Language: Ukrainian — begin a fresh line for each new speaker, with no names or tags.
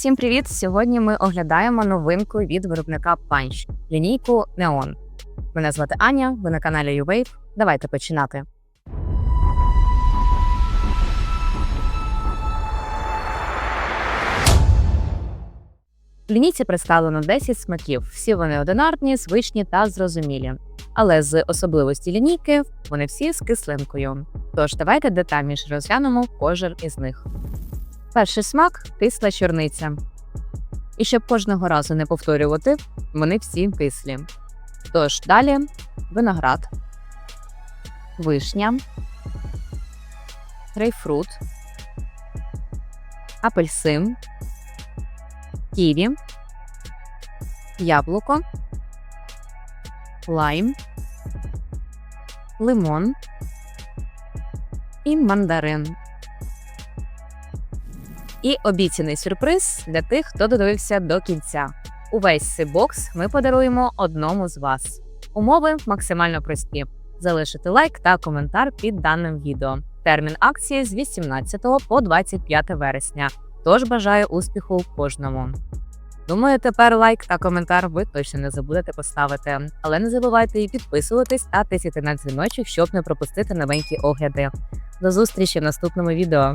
Всім привіт! Сьогодні ми оглядаємо новинку від виробника Punch – лінійку Neon. Мене звати Аня, ви на каналі YouWave. Давайте починати. Лінійці представлено 10 смаків. Всі вони одинарні, звичні та зрозумілі. Але з особливості лінійки вони всі з кислинкою. Тож давайте детальніше розглянемо кожен із них. Перший смак кисла чорниця. І щоб кожного разу не повторювати, вони всі кислі. Тож далі виноград, вишня, грейпфрут, апельсин, ківі, яблуко, лайм, лимон і мандарин. І обіцяний сюрприз для тих, хто додивився до кінця. Увесь цей бокс ми подаруємо одному з вас. Умови максимально прості: залишити лайк та коментар під даним відео. Термін акції з 18 по 25 вересня. Тож бажаю успіху кожному. Думаю, тепер лайк та коментар ви точно не забудете поставити. Але не забувайте і підписуватись та тисяти на дзвіночок, щоб не пропустити новенькі огляди. До зустрічі в наступному відео.